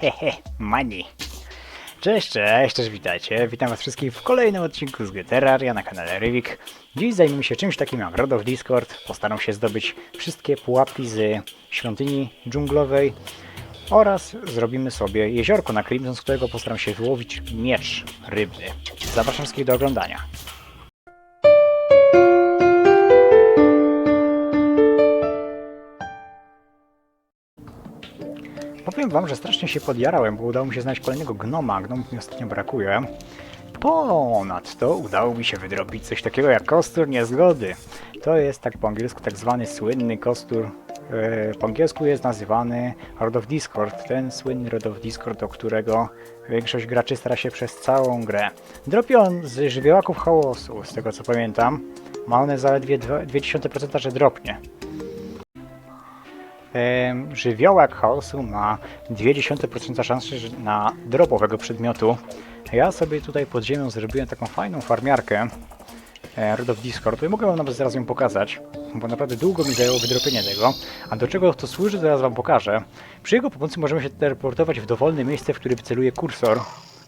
Hehe, money. Cześć, cześć, cześć, witajcie. Witam was wszystkich w kolejnym odcinku z gry Terraria na kanale Rywik. Dziś zajmiemy się czymś takim jak Rod of Discord. Postaram się zdobyć wszystkie pułapki z świątyni dżunglowej oraz zrobimy sobie jeziorko na Crimson, z którego postaram się wyłowić miecz rybny. Zapraszam wszystkich do oglądania. Powiem wam, że strasznie się podjarałem, bo udało mi się znaleźć kolejnego gnoma. Gnomów mi ostatnio brakuje. Ponadto udało mi się wydrobić coś takiego jak kostur niezgody. To jest tak po angielsku tak zwany słynny kostur. e, Po angielsku jest nazywany Rod of Discord. Ten słynny Rod of Discord, do którego większość graczy stara się przez całą grę. Dropi on z żywiołaków chaosu, z tego co pamiętam. Ma one zaledwie 0,2%, że dropnie. Żywiołak chaosu ma 0,2% szansy na drop owego przedmiotu. Ja sobie tutaj pod ziemią zrobiłem taką fajną farmiarkę e, Rod of Discord i mogę wam nawet zaraz ją pokazać, bo naprawdę długo mi zajęło wydropienie tego. A do czego to służy, zaraz wam pokażę. Przy jego pomocy możemy się teleportować w dowolne miejsce, w którym celuje kursor,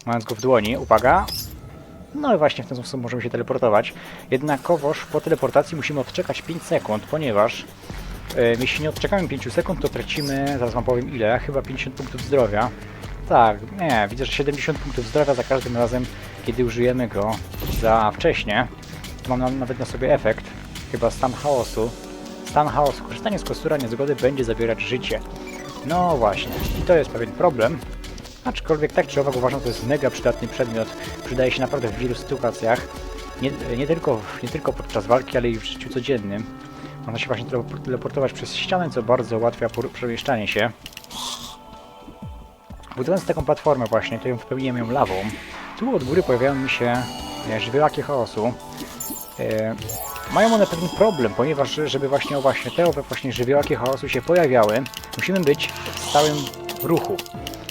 mając go w dłoni. Uwaga! No i właśnie w ten sposób możemy się teleportować. Jednakowoż po teleportacji musimy odczekać 5 sekund, ponieważ Jeśli nie odczekamy 5 sekund, to tracimy, zaraz wam powiem ile, chyba 50 punktów zdrowia. Tak, nie, widzę, że 70 punktów zdrowia za każdym razem, kiedy użyjemy go za wcześnie. Mam na, nawet na sobie efekt, chyba stan chaosu. Stan chaosu, korzystanie z kostura niezgody będzie zabierać życie. No właśnie, i to jest pewien problem. Aczkolwiek tak czy owak uważam, to jest mega przydatny przedmiot. Przydaje się naprawdę w wielu sytuacjach. Nie, nie, tylko, nie tylko podczas walki, ale i w życiu codziennym. Można się właśnie tele- teleportować przez ścianę, co bardzo ułatwia przemieszczanie się. Budując taką platformę właśnie, to ją wypełniłem ją lawą. Tu od góry pojawiają mi się żywiołaki chaosu. E, mają one pewien problem, ponieważ żeby właśnie, o właśnie te owe właśnie żywiołaki chaosu się pojawiały, musimy być w stałym ruchu.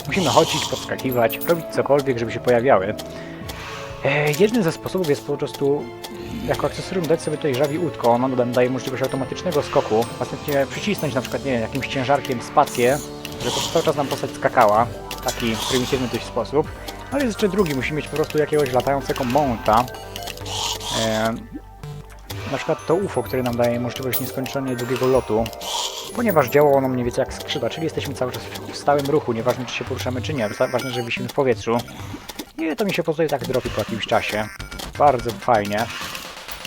Musimy chodzić, podskakiwać, robić cokolwiek, żeby się pojawiały. E, jednym ze sposobów jest po prostu jako akcesorium dać sobie tutaj żawi łódko, ono daje możliwość automatycznego skoku, następnie przycisnąć na przykład, nie wiem, jakimś ciężarkiem spację, żeby po- cały czas nam postać skakała, taki prymitywny dość sposób. I jest jeszcze drugi, musimy mieć po prostu jakiegoś latającego mounta, e, na przykład to UFO, które nam daje możliwość nieskończenie długiego lotu, ponieważ działa ono mniej więcej jak skrzydła, czyli jesteśmy cały czas w stałym ruchu, nieważne czy się poruszamy czy nie, ważne, że wisimy w powietrzu. I to mi się pozwoli tak dropi po jakimś czasie. Bardzo fajnie.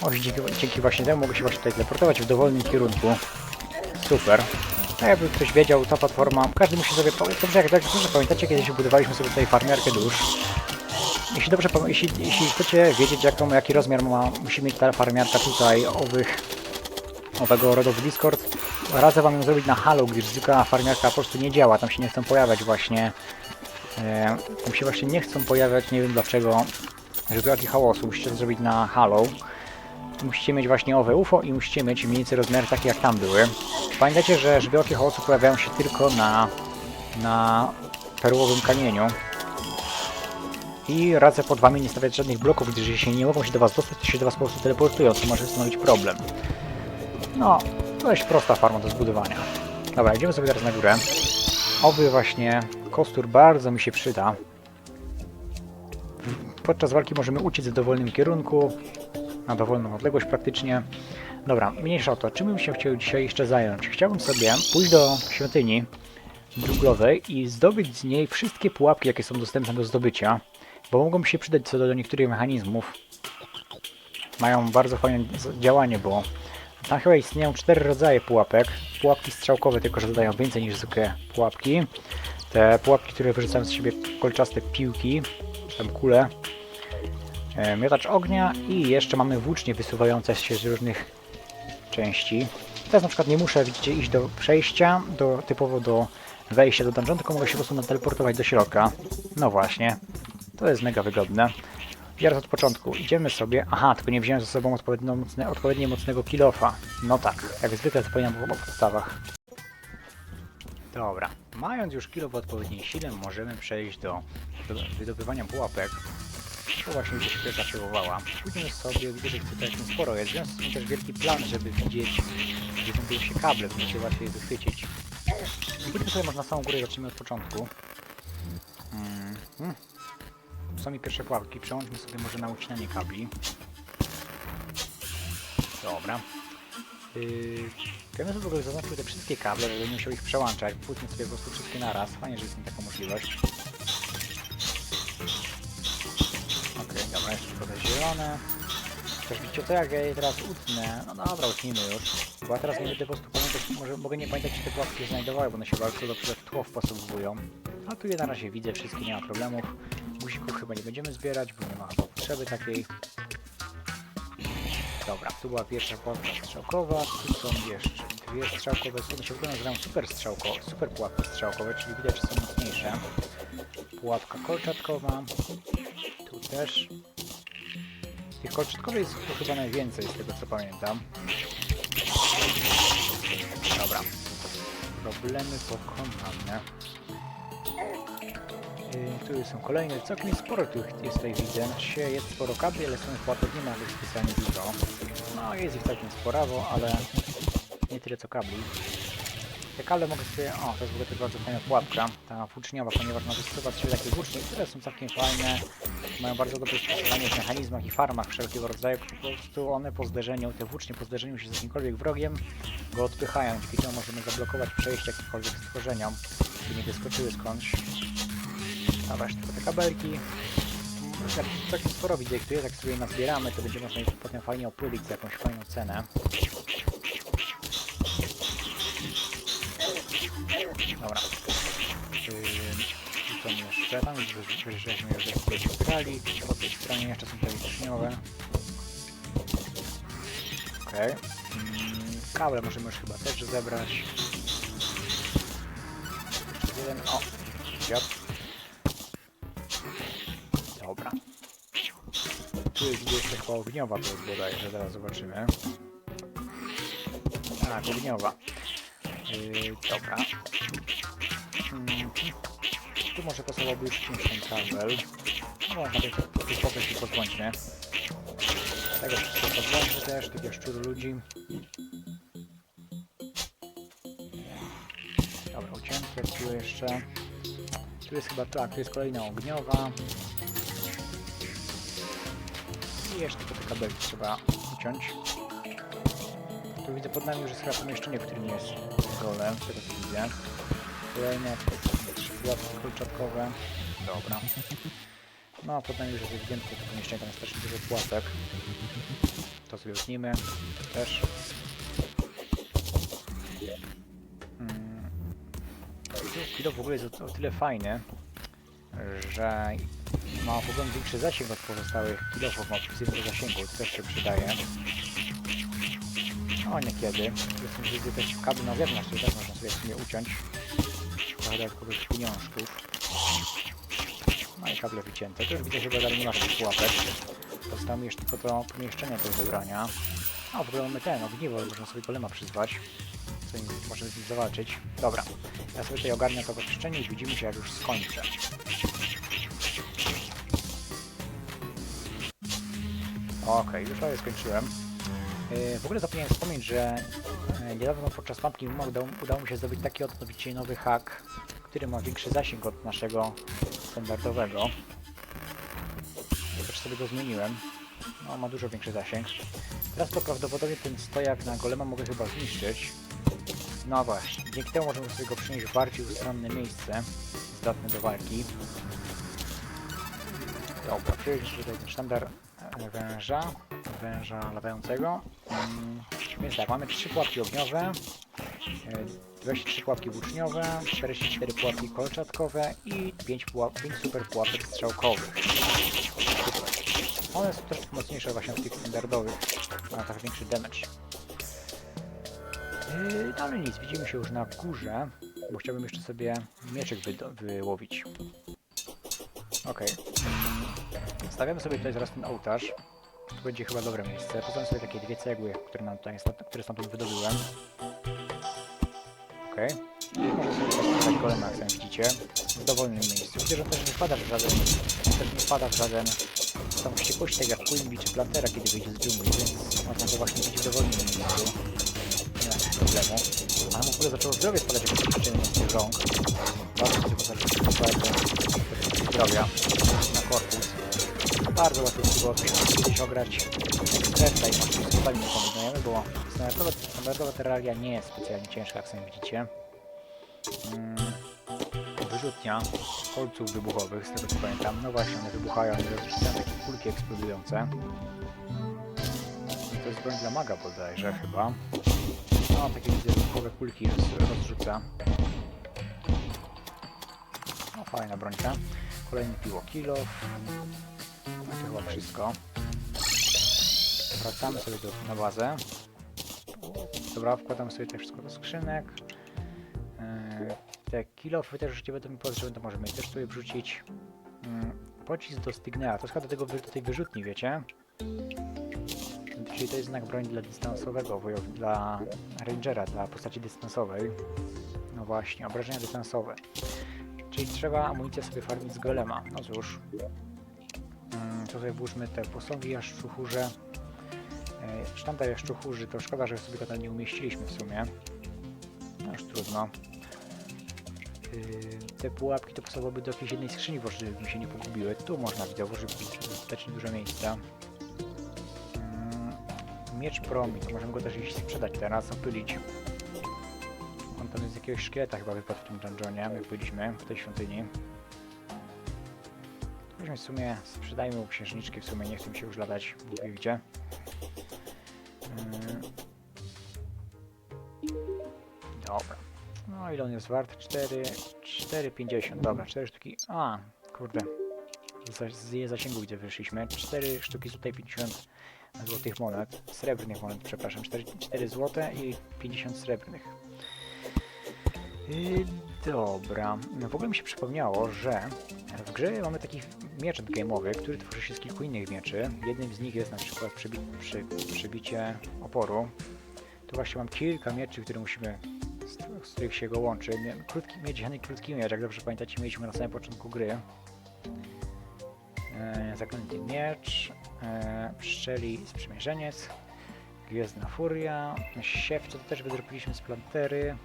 O, dzięki, dzięki właśnie temu mogę się właśnie tutaj teleportować w dowolnym kierunku. Super. Tak jakby ktoś wiedział, ta platforma, każdy musi sobie, dobrze jak dobrze pamiętacie, kiedyś budowaliśmy sobie tutaj farmiarkę dusz. Jeśli dobrze, jeśli, jeśli chcecie wiedzieć jaką, jaki rozmiar ma, musi mieć ta farmiarka tutaj owych, owego rodowy Discord, radzę wam ją zrobić na halo, gdyż zwykła farmiarka po prostu nie działa, tam się nie chcą pojawiać właśnie E, się właśnie nie chcą pojawiać, nie wiem dlaczego, żywiołaki chaosu. Musicie to zrobić na Halo. Musicie mieć właśnie owe UFO i musicie mieć mniej więcej rozmiary takie jak tam były. Pamiętajcie, że żywiołaki chaosu pojawiają się tylko na, na perłowym kamieniu. I radzę pod wami nie stawiać żadnych bloków, gdyż jeśli nie mogą się do was dostać, to się do was po prostu teleportują, co może stanowić problem. No, dość prosta farma do zbudowania. Dobra, idziemy sobie teraz na górę. Owy właśnie kostur bardzo mi się przyda. Podczas walki możemy uciec w dowolnym kierunku, na dowolną odległość praktycznie. Dobra, mniejsza o to. Czym bym się chciał dzisiaj jeszcze zająć? Chciałbym sobie pójść do świątyni dżunglowej i zdobyć z niej wszystkie pułapki, jakie są dostępne do zdobycia, bo mogą mi się przydać co do niektórych mechanizmów. Mają bardzo fajne działanie, bo tam chyba istnieją cztery rodzaje pułapek. Pułapki strzałkowe, tylko że zadają więcej niż zwykłe pułapki. Te pułapki, które wyrzucają z siebie kolczaste piłki, czy tam kule. E, miotacz ognia i jeszcze mamy włócznie wysuwające się z różnych części. Teraz na przykład nie muszę, widzicie, iść do przejścia, do, typowo do wejścia do dungeon, tylko mogę się po prostu teleportować do środka. No właśnie, to jest mega wygodne. Teraz od początku. Idziemy sobie. Aha, tylko nie wziąłem ze sobą odpowiednio, mocne, odpowiednio mocnego kilofa. No tak, jak zwykle zapominam o podstawach. Dobra. Mając już kilo w odpowiedniej sile, możemy przejść do, do wydobywania pułapek. To właśnie mi się przywołała. Pójdziemy sobie, widzę, że tutaj sporo jest, więc jest też wielki plan, żeby widzieć, gdzie znajdują się kable, by się łatwiej wychwycić. Pójdźmy sobie może na samą górę, zacznijmy od początku. Mm. mm. Są mi pierwsze pułapki. Przełączmy sobie może na ucinanie kabli. Dobra. Ja bym sobie w ogóle zaznaczył te wszystkie kable, żeby nie musiał ich przełączać. Płótnie sobie po prostu wszystkie naraz. Fajnie, że jest mi taka możliwość. Okej, dobra, jeszcze te zielone. Też widzicie co, jak ja je teraz utnę? No dobra, utnijmy już. Bo ja teraz nie będę po prostu pamiętać, może mogę nie pamiętać, czy te pułapki znajdowały, bo one się bardzo dobrze w tło wpasowują. A tu je na razie widzę, wszystkie nie ma problemów. Guzików chyba nie będziemy zbierać, bo nie ma potrzeby takiej. Dobra, tu była pierwsza pułapka strzałkowa, tu są jeszcze dwie strzałkowe, one się w ogóle nazywają super strzałko, super pułapki strzałkowe, czyli widać, że są mocniejsze. Pułapka kolczatkowa, tu też. Tych kolczatkowych jest tu chyba najwięcej, z tego co pamiętam. Dobra. Problemy pokonane. Tu są kolejne, całkiem sporo tu jest tutaj widzę. Znaczy jest sporo kabli, ale są pułapek nie ma ich dużo. No jest ich całkiem sporawo, ale nie tyle co kabli. Te kable mogę sobie... O, to jest w ogóle też bardzo fajna pułapka, ta włóczniowa, ponieważ ma wystosować sobie takie włócznie, które są całkiem fajne. Mają bardzo dobre stosowanie w mechanizmach i farmach wszelkiego rodzaju. Po prostu one po zderzeniu, te włócznie po zderzeniu się z jakimkolwiek wrogiem go odpychają. Dzięki temu możemy zablokować przejście jakiekolwiek stworzeniom, by nie wyskoczyły skądś. Tylko te kabelki. Jak całkiem sporo widzę, ich tu jest, jak sobie nazbieramy, to będzie można je potem fajnie opłylić za jakąś fajną cenę. Dobra. Yy, co jeszcze? Tam już żeśmy już zbrali. Po tej stronie jeszcze są te wiśniowe. Okej. Mm, Kable możemy już chyba też zebrać. Jeden. O! Tu jest chyba ogniowa, to jest bodajże, zaraz zobaczymy. Tak, ogniowa. Yy, dobra. Mm, tu może pasowałoby już ten kabel. No można tych tych pokres i pozbądźmy. Tego wszystko pozbądźmy też, tych jaszczur ludzi. Dobra, ucięte tu jeszcze. Tu jest chyba tak, tu jest kolejna ogniowa. Jeszcze te kabelki trzeba uciąć. Tu widzę pod nami już jest chyba pomieszczenie, w którym jest golem, z tego co widzę. Kolejne trzy pułapki kolczatkowe. Dobra. No a pod nami już jest ewidentnie to pomieszczenie, tam jest strasznie dużo pułapek. To sobie utnijmy. To też. Mm. Kilo w ogóle jest o tyle fajny, że ma w ogóle większy zasięg od pozostałych kilofów, ma precyzję zasięgu, też się przydaje. O, niekiedy. Jestem widzę też kabel na zewnątrz, który też można sobie w sumie uciąć. Trochę dodatkowych pieniążków. No i kable wycięte. To już widzę, że dalej nie ma żadnych pułapek. Zostało jeszcze tylko to pomieszczenie do wybrania. A, w ogóle mamy ten, ogniwo, można sobie golema przyzwać. Możemy z nim zawalczyć. Dobra. Ja sobie tutaj ogarnię to pomieszczenie i widzimy się jak już skończę. Okej, już prawie skończyłem. Yy, W ogóle zapomniałem wspomnieć, że e, niedawno podczas WMO udało, udało mi się zdobyć taki odnowicie nowy hack, który ma większy zasięg od naszego standardowego. Też sobie go zmieniłem. No, ma dużo większy zasięg. Teraz to prawdopodobnie ten stojak na golema mogę chyba zniszczyć. No właśnie, dzięki temu możemy sobie go przenieść w bardziej ustronne miejsce, zdatne do walki. Dobra, przejdźmy tutaj ten sztandar e, węża, węża lawającego. Mm, Więc tak, mamy 3 pułapki ogniowe, e, 23 pułapki włóczniowe, 44 pułapki kolczatkowe i 5, pułap, 5 super pułapek strzałkowych. One są troszkę mocniejsze właśnie od tych standardowych, mają trochę większy damage. Yy, ale nic, widzimy się już na górze, bo chciałbym jeszcze sobie mieczek wyłowić. Okej. Mm, Stawiamy sobie tutaj zaraz ten ołtarz. To będzie chyba dobre miejsce. Poznam sobie takie dwie cegły, które, nam tutaj, które stamtąd wydobyłem. Okej. I Może sobie postawić golema, jak widzicie. W dowolnym miejscu. Widzę, że też nie wpada w żaden... Też nie wpada w żaden... Tam wściekłości, tak jak Quimby czy Plantera, kiedy wyjdzie z dżungli, więc można go właśnie widzieć w dowolnym miejscu. Nie ma problemu. Ale mu w ogóle zaczęło zdrowie spadać, jak przyczyny rąk. bardzo zdrowia na korpus. Bardzo łatwo było kiedyś ograć Krefta i z postami nie kombinujemy, bo standardowa, standardowa terraria nie jest specjalnie ciężka, jak sami widzicie. Mm, wyrzutnia kolców wybuchowych, z tego co pamiętam. No właśnie, one wybuchają i rozrzucają takie kulki eksplodujące. To jest broń dla maga bodajże chyba. No, takie widzę wybuchowe kulki roz, rozrzuca. No, fajna brońka. Kolejny piło kilo. To chyba wszystko. Wracamy sobie do, na bazę. Dobra, wkładam sobie to wszystko do skrzynek. Yy, Te kilofy też nie będą mi potrzebne, to możemy też sobie wrzucić. Yy, Pocisk do Stignea, to chyba do, tego, do tej wyrzutni, wiecie? Czyli to jest znak broń dla dystansowego, dla rangera, dla postaci dystansowej. No właśnie, obrażenia dystansowe. Czyli trzeba amunicję sobie farmić z golema. No cóż. Sobie włóżmy te posągi jaszczuchurze. E, Sztandar jaszczuchurzy, to szkoda, że sobie go tam nie umieściliśmy w sumie. No już trudno. Yy, Te pułapki to pasowałyby do jakiejś jednej skrzyni, bo żeby mi się nie pogubiły. Tu można widzę włożyć dostatecznie dużo miejsca. Mm, Miecz promi, to możemy go też iść sprzedać teraz, opylić. On tam z jakiegoś szkieleta chyba wypadł w tym dungeonie, jak byliśmy w tej świątyni. Weźmy w sumie, sprzedajmy mu księżniczki, w sumie nie chcę się już latać, Bóg gdzie. Yy. Dobra. No ile on jest wart? 4, 4,50. Dobra, 4 sztuki. A, kurde. Z, jej zasięgu gdzie wyszliśmy. 4 sztuki tutaj 50 złotych monet. Srebrnych monet, przepraszam. 4, 4 złote i 50 srebrnych. Yy, dobra. No w ogóle mi się przypomniało, że w grze mamy taki miecz game'owy, który tworzy się z kilku innych mieczy. Jednym z nich jest na przykład przebi przy, przebicie oporu. Tu właśnie mam kilka mieczy, które musimy, z, z których się go łączy. Krótki, miedziany krótki miecz, jak dobrze pamiętacie, mieliśmy na samym początku gry. E, zaklęty miecz, e, pszczeli sprzymierzeniec, gwiezdna furia, siewce to też wydropiliśmy z plantery,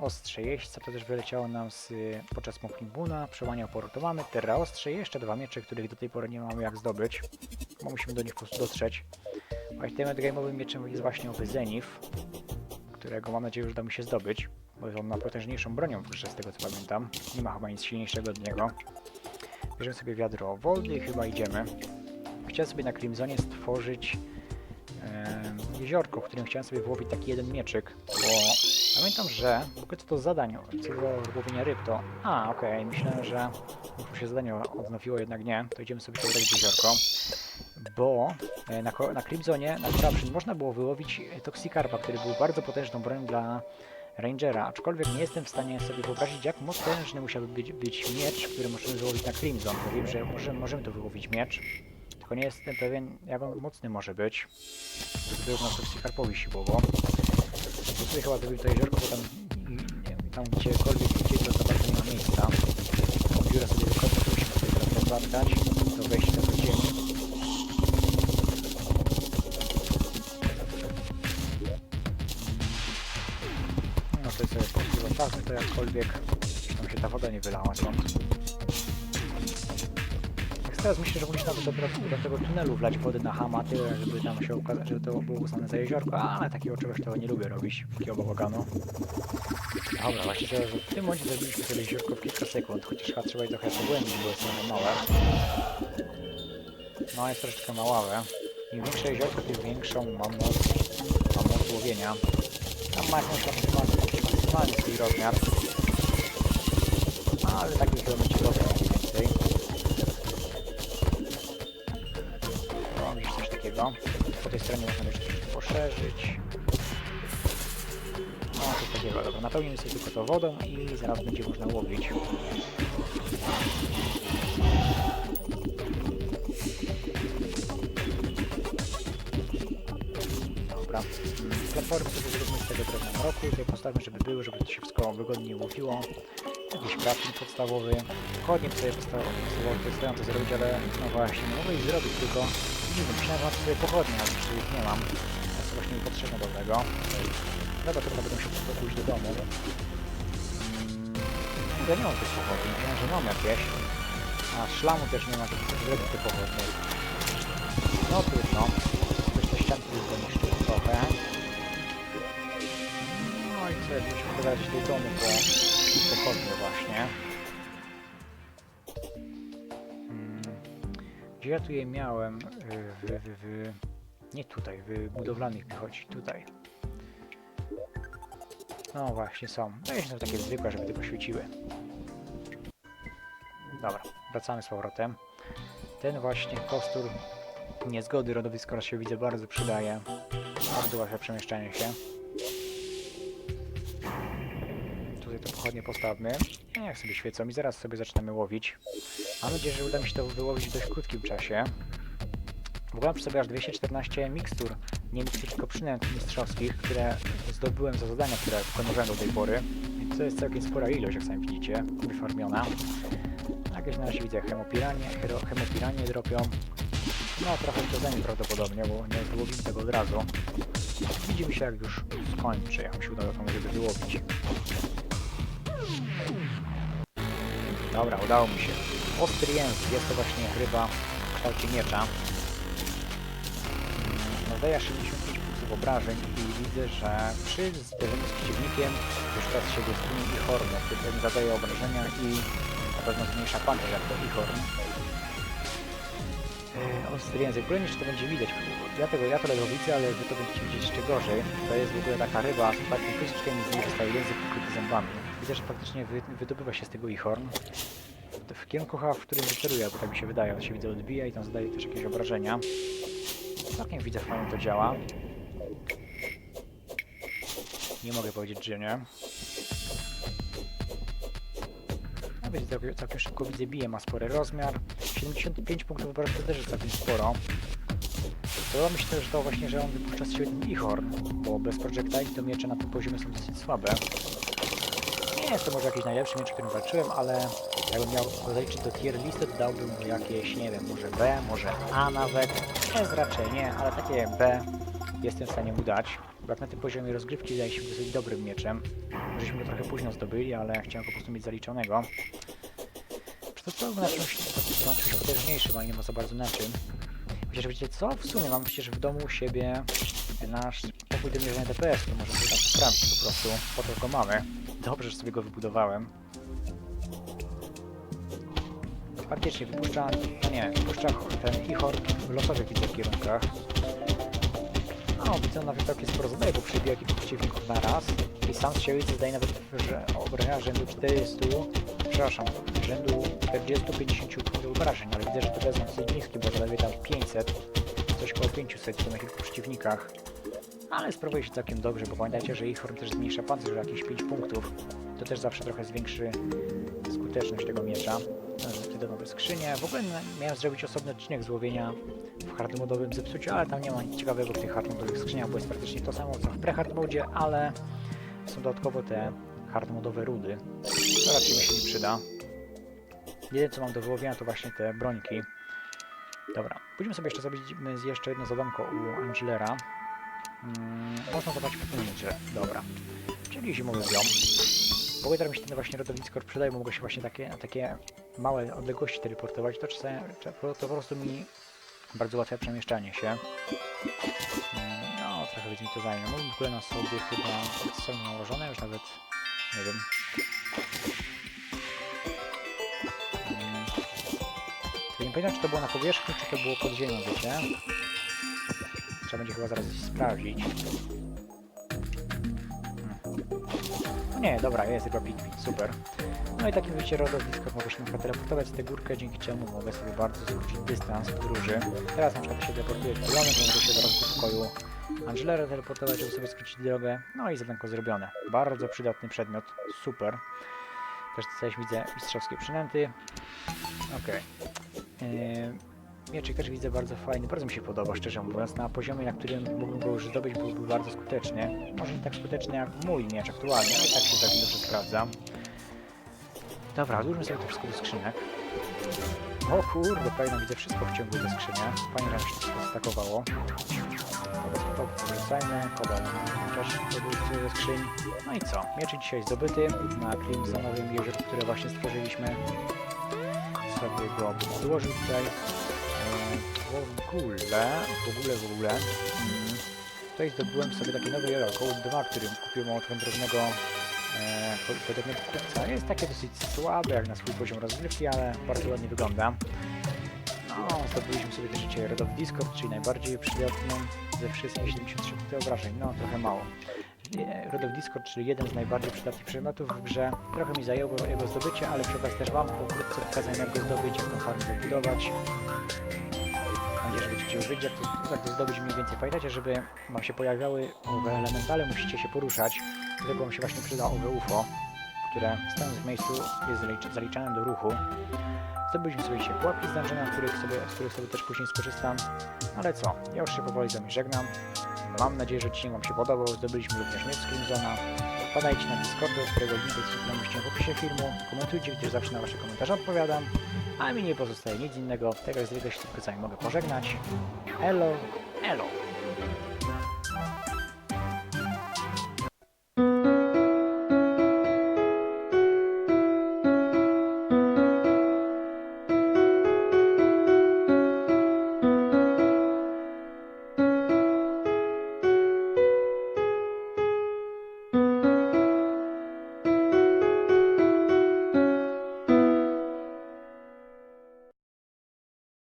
ostrze jeźdźca to też wyleciało nam z, podczas Mokimbuna, przełania oporu to mamy, terra ostrze jeszcze dwa miecze, których do tej pory nie mamy jak zdobyć, bo musimy do nich po prostu dotrzeć. A itemem game'owym mieczem jest właśnie owy Zenith, którego mam nadzieję, że uda mi się zdobyć, bo jest on najpotężniejszą bronią w grze, z tego co pamiętam. Nie ma chyba nic silniejszego od niego. Bierzemy sobie wiadro wody i chyba idziemy. Chciałem sobie na Crimsonie stworzyć em, jeziorko, w którym chciałem sobie wyłowić taki jeden mieczyk, bo pamiętam, że w ogóle co to zadanie, co do łowienia ryb, to... A, okej, myślałem, że już się zadanie odnowiło, jednak nie, to idziemy sobie tutaj jeziorko, bo e, na, na Crimsonie, na Corruption można było wyłowić e, Toxikarpa, który był bardzo potężną bronią dla Rangera, aczkolwiek nie jestem w stanie sobie wyobrazić, jak potężny musiałby być, być miecz, który możemy wyłowić na Crimson, bo wiem, że możemy, możemy to wyłowić miecz, tylko nie jestem pewien, jak on mocny może być, żeby na Toxikarpowi siłowo. Sobie chyba zrobił to jeziorko, bo tam, tam gdziekolwiek gdzie to za bardzo nie ma miejsca. Biura sobie wykończę, musimy sobie teraz zatkać, to wejść do ziemi. No to sobie po prostu zostawmy to jakkolwiek, tam się ta woda nie wylała stąd. Tak teraz myślę, że powinniśmy nawet do, do, tego tunelu wlać wody na hama, tyle, żeby tam się ukazać, żeby to było uznane za jeziorko, ale takiego czegoś tego nie lubię robić, takiego bałaganu. Dobra, właśnie że w tym momencie zrobiliśmy sobie jeziorko w kilka sekund, chociaż chyba trzeba je trochę pogłębić, bo jest trochę małe. No jest troszeczkę małe. Im większe jeziorko, tym większą mam moc, mam moc łowienia. Tam ma jakąś maksymalny- swój rozmiar. Ale tak by będzie Po tej stronie można jeszcze troszkę poszerzyć. No, coś takiego. Dobra, napełnimy sobie tylko to wodą i zaraz będzie można łowić. Dobra. Platformy sobie zróbmy z tego drewna mroku. Tutaj postawmy, żeby były, żeby to się wszystko wygodnie łowiło. Jakiś crafting podstawowy. Chodnik sobie podstawowy, podstawowy to zrobić, ale no właśnie, nie mogę ich zrobić, tylko nie wiem, myślałem, mam sobie pochodnie, ale jeszcze ich nie mam. Jest właśnie mi potrzebne do tego. Dobra, to będę musiał po pójść do domu. Mm, ja nie mam tych pochodni, wiem, że mam jakieś. A szlamu też nie ma, to chcę zrobić te pochodnie. No trudno. Też te ścianki tylko niszczą trochę. No i co, jakbyśmy podać do domu po pochodnie właśnie. Ja tu je miałem? Y, W, w, w, nie tutaj, w budowlanych chodzi, tutaj. No właśnie, są. No i są takie zwykłe, żeby tylko świeciły. Dobra, wracamy z powrotem. Ten właśnie kostur niezgody rodowisko się widzę bardzo przydaje. Bardzo łatwe przemieszczanie się. Tutaj to pochodnie postawmy. Niech sobie świecą i zaraz sobie zaczynamy łowić. Mam nadzieję, że uda mi się to wyłowić w dość krótkim czasie. Mam przy sobie aż 214 mikstur, nie mikstur, tylko przynęt mistrzowskich, które zdobyłem za zadania, które wykonywałem do tej pory. To jest całkiem spora ilość, jak sami widzicie, wyfarmiona. Jakieś na razie widzę hemopiranie, hemopiranie dropią. No trochę to prawdopodobnie, bo nie wyłowimy tego od razu. Widzimy się jak już skończę, jak mi się uda tą rybę wyłowić. Dobra, udało mi się. Ostry język, jest to właśnie ryba w kształcie miecza. Nadaje 65 punktów obrażeń i widzę, że przy zderzeniu z przeciwnikiem już czas się wystunie i horn, który zadaje obrażenia i na pewno zmniejsza pancerz jak to i horn. Yy, ostry język, broń jeszcze to będzie widać. Ja tego, ja to ledwo widzę, ale wy to będziecie widzieć jeszcze gorzej. To jest w ogóle taka ryba z takim pysczkiem i z niej wystaje język pokryty zębami. Widzę, że faktycznie wy, wydobywa się z tego ihorn. W- W kierunku w którym wyceruje, bo tak mi się wydaje, on się widzę odbija i tam zadaje też jakieś obrażenia. Całkiem widzę, fajnie to działa. Nie mogę powiedzieć, że nie. No wiecie, całkiem, całkiem szybko widzę, bije, ma spory rozmiar. 75 punktów obrażeń też jest całkiem sporo. Podoba mi się też to właśnie, że on wypuszcza z siebie ten bo bez projectile to miecze na tym poziomie są dosyć słabe. Nie jest to może jakiś najlepszy miecz, którym walczyłem, ale jakbym miał zaliczyć do tier listy, to dałbym mu jakieś, nie wiem, może B, może A nawet. S raczej nie, ale takie B jestem w stanie mu dać. Jak na tym poziomie rozgrywki zdaje się dosyć dobrym mieczem. Żeśmy go trochę późno zdobyli, ale chciałem go po prostu mieć zaliczonego. Przetestowałbym na czymś, na czymś potężniejszym, ale nie ma za bardzo na czym. Chociaż wiecie co? W sumie mam przecież w domu u siebie nasz pokój do mierzenia DPS, to możemy sobie tam sprawdzić po prostu, po to go mamy. Dobrze, że sobie go wybudowałem. Faktycznie wypuszcza, no nie, wypuszcza ten Ihor w losowych widzę kierunkach. No, widzę nawet całkiem sporo zadaje, bo przybija kilku przeciwników na raz i sam z siebie zadaje nawet że obrażenia rzędu 400, przepraszam, rzędu 40-50 punktów obrażeń, ale widzę, że to jest dosyć niskie, bo zaledwie tam 500, coś koło 500 to na kilku przeciwnikach. Ale sprawuje się całkiem dobrze, bo pamiętajcie, że Ihorn też zmniejsza pancerz o jakieś 5 punktów. To też zawsze trochę zwiększy skuteczność tego miecza. Wtedy nowe skrzynie. W ogóle miałem zrobić osobny odcinek złowienia w hardmodowym zepsuciu, ale tam nie ma nic ciekawego w tych hardmodowych skrzyniach, bo jest praktycznie to samo co w pre-hardmodzie, ale są dodatkowo te hardmodowe rudy. To raczej mi się nie przyda. Jedyne co mam do wyłowienia to właśnie te brońki. Dobra, pójdźmy sobie jeszcze zrobić jeszcze jedno zadanko u Angelera. Mm, można zobaczyć po że Dobra. Czyli zimowy biom. Teraz mi się ten właśnie rodownisko przydaje, bo mogę się właśnie takie, takie małe odległości teleportować. To, to po prostu mi bardzo ułatwia przemieszczanie się. Mm, No, trochę będzie mi to zajmie. Mam w ogóle na sobie chyba są nałożone, już nawet nie wiem. Mm, Tylko nie pamiętam, czy to było na powierzchni, czy to było pod ziemią, wiecie? Trzeba będzie chyba zaraz sprawdzić. Nie, dobra, jest chyba Pikmin, super. No i takim wiecie, rodowniskach mogę się na przykład teleportować tę górkę, dzięki czemu mogę sobie bardzo skrócić dystans podróży. Teraz na przykład się teleportuję kolonem, to mogę się zaraz do pokoju Angelera teleportować, żeby sobie skrócić drogę. No i zadanko zrobione. Bardzo przydatny przedmiot, super. Też tutaj widzę mistrzowskie przynęty. Okej. Yy, Mieczyk też widzę bardzo fajny, bardzo mi się podoba, szczerze mówiąc. Na poziomie, na którym mógłbym go już zdobyć, byłby bardzo skuteczny. Może nie tak skuteczny jak mój miecz aktualnie, ale tak się tak dobrze sprawdza. Dobra, odłóżmy sobie to wszystko do skrzynek. O kurde, fajnie widzę wszystko w ciągu ze skrzynie. Fajnie, że to stakowało. To wrzucajmy, kobal też produkcję ze skrzyń. No i co? Miecz dzisiaj zdobyty na Crimsonowym jeziorku, które właśnie stworzyliśmy. Sobie go odłożył tutaj. W ogóle, w ogóle, w ogóle. Mm, tutaj zdobyłem sobie taki nowy Cold 2, który kupiłem od wędrownego e, po- podobnego kupca. Jest takie dosyć słabe jak na swój poziom rozgrywki, ale bardzo ładnie wygląda. No, zdobyliśmy sobie też Red of Discord, czyli najbardziej przydatną ze wszystkich 73 punkty obrażeń. No, trochę mało. Of Discord, czyli jeden z najbardziej przydatnych przedmiotów w grze. Trochę mi zajęło jego zdobycie, ale przy okazji też Wam pokrótce pokazałem jak go zdobyć, jak tą farmę zabudować. Mam nadzieję, będziecie użyć, jak to, jak to zdobyć mniej więcej. Pamiętajcie, żeby Wam się pojawiały owe elementale, musicie się poruszać. Dlatego Wam się właśnie przyda owe UFO, które stając w miejscu jest zalicz- zaliczane do ruchu. Zdobyliśmy sobie dzisiaj pułapki z których sobie, z których sobie też później skorzystam. Ale co, ja już się powoli z Wami żegnam. Mam nadzieję, że odcinek Wam się podobał. Zdobyliśmy również miecz Crimsona. Wpadajcie na Discorda, z którego link jest w opisie filmu. Komentujcie, gdyż zawsze na Wasze komentarze odpowiadam. A mi nie pozostaje nic innego. Tak jak zwykle się tylko mogę pożegnać. Elo, elo.